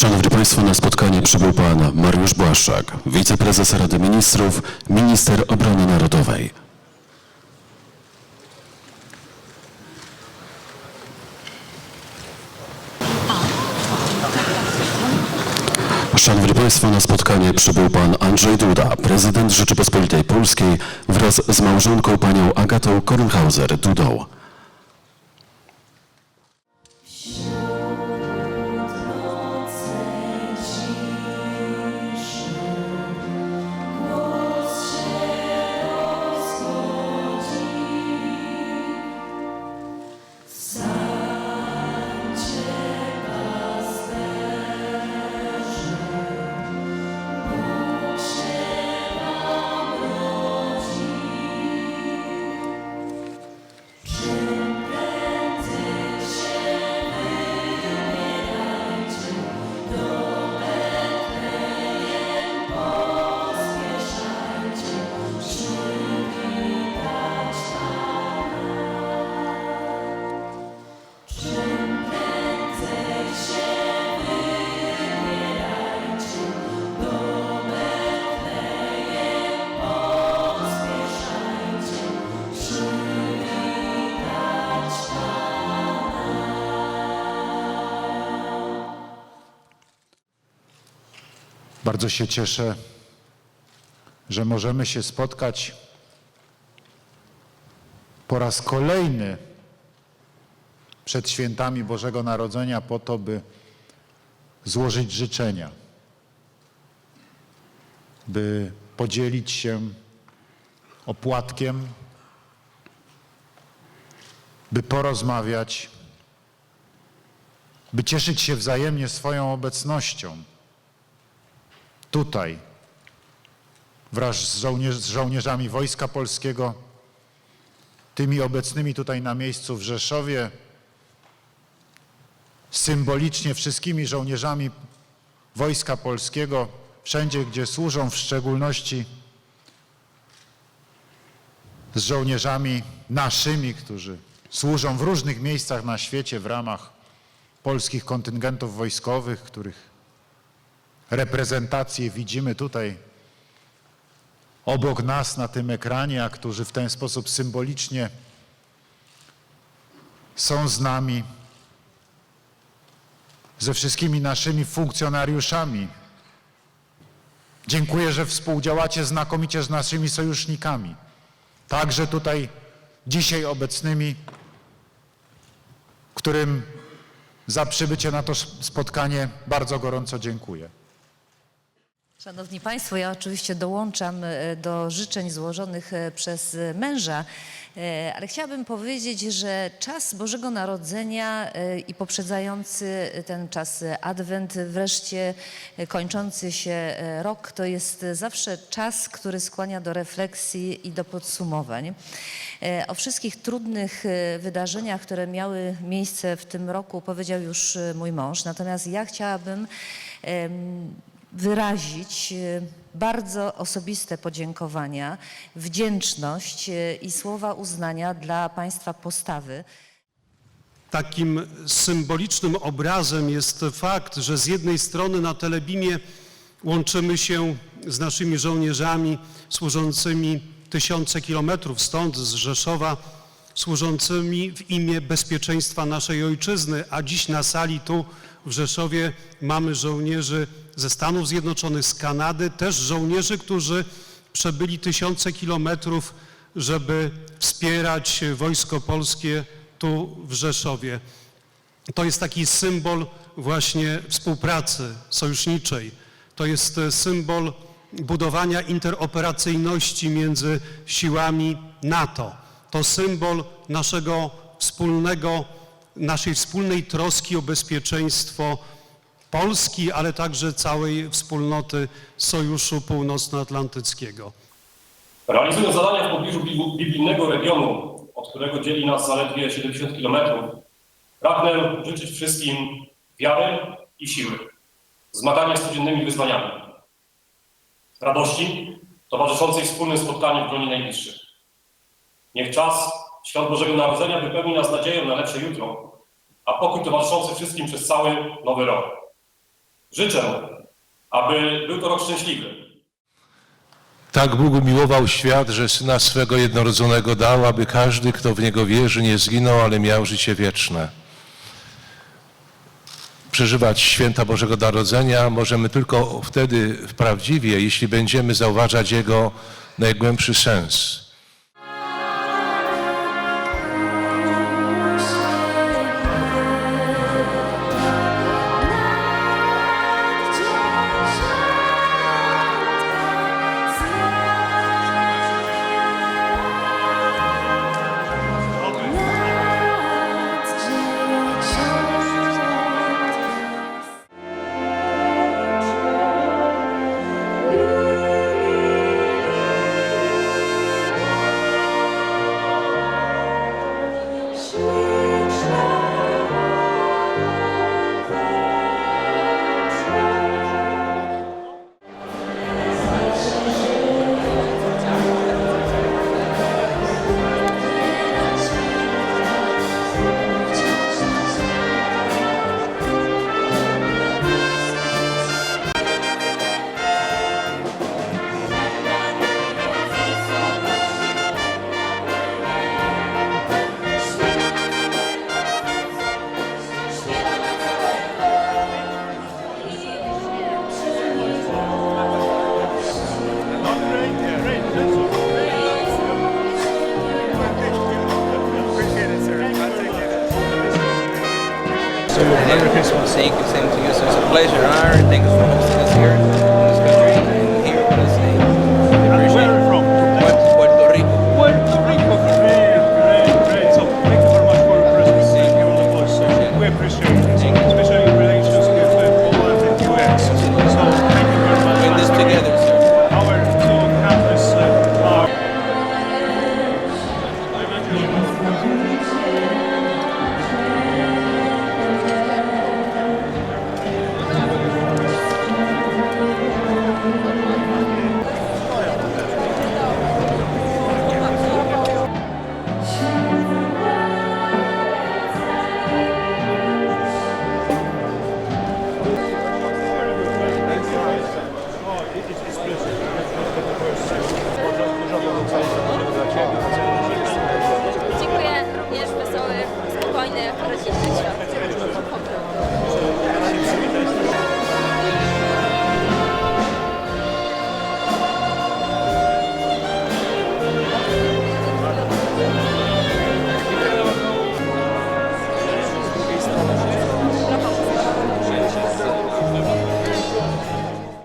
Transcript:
Szanowni Państwo, na spotkanie przybył Pan Mariusz Błaszczak, wiceprezes Rady Ministrów, minister obrony narodowej. Szanowni Państwo, na spotkanie przybył Pan Andrzej Duda, prezydent Rzeczypospolitej Polskiej wraz z małżonką panią Agatą Kornhauser-Dudą. Bardzo się cieszę, że możemy się spotkać po raz kolejny przed świętami Bożego Narodzenia po to, by złożyć życzenia, by podzielić się opłatkiem, by porozmawiać, by cieszyć się wzajemnie swoją obecnością tutaj, wraz z, z żołnierzami Wojska Polskiego, tymi obecnymi tutaj na miejscu w Rzeszowie, symbolicznie wszystkimi żołnierzami Wojska Polskiego, wszędzie gdzie służą, w szczególności z żołnierzami naszymi, którzy służą w różnych miejscach na świecie w ramach polskich kontyngentów wojskowych, których reprezentację widzimy tutaj obok nas na tym ekranie, a którzy w ten sposób symbolicznie są z nami, ze wszystkimi naszymi funkcjonariuszami. Dziękuję, że współdziałacie znakomicie z naszymi sojusznikami, także tutaj dzisiaj obecnymi, którym za przybycie na to spotkanie bardzo gorąco dziękuję. Szanowni Państwo, ja oczywiście dołączam e, do życzeń złożonych e, przez e, męża, ale chciałabym powiedzieć, że czas Bożego Narodzenia i poprzedzający ten czas Adwent, wreszcie kończący się rok, to jest zawsze czas, który skłania do refleksji i do podsumowań. O wszystkich trudnych wydarzeniach, które miały miejsce w tym roku, powiedział już mój mąż. Natomiast ja chciałabym wyrazić e, bardzo osobiste podziękowania, wdzięczność e, i słowa uznania dla Państwa postawy. Takim symbolicznym obrazem jest fakt, że z jednej strony na Telebimie łączymy się z naszymi żołnierzami służącymi tysiące kilometrów stąd, z Rzeszowa, służącymi w imię bezpieczeństwa naszej ojczyzny, a dziś na sali tu w Rzeszowie mamy żołnierzy ze Stanów Zjednoczonych, z Kanady, też żołnierzy, którzy przebyli tysiące kilometrów, żeby wspierać wojsko polskie tu w Rzeszowie. To jest taki symbol właśnie współpracy sojuszniczej. To jest symbol budowania interoperacyjności między siłami NATO. To symbol naszego wspólnego, naszej wspólnej troski o bezpieczeństwo Polski, ale także całej wspólnoty Sojuszu Północnoatlantyckiego. Realizując zadania w pobliżu bibli- biblijnego regionu, od którego dzieli nas zaledwie 70 km, pragnę życzyć wszystkim wiary i siły, zmagania z codziennymi wyzwaniami, radości towarzyszącej wspólnym spotkaniem w gronie najbliższych. Niech czas Świąt Bożego Narodzenia wypełni nas nadzieją na lepsze jutro, a pokój towarzyszący wszystkim przez cały nowy rok. Życzę, aby był to rok szczęśliwy, Tak Bóg umiłował świat, że Syna swego jednorodzonego dał, aby każdy, kto w Niego wierzy, nie zginął, ale miał życie wieczne. Przeżywać święta Bożego Narodzenia możemy tylko wtedy prawdziwie, jeśli będziemy zauważać Jego najgłębszy sens. Christmas. You, same to you. So it's a pleasure and. Thank you for hosting us here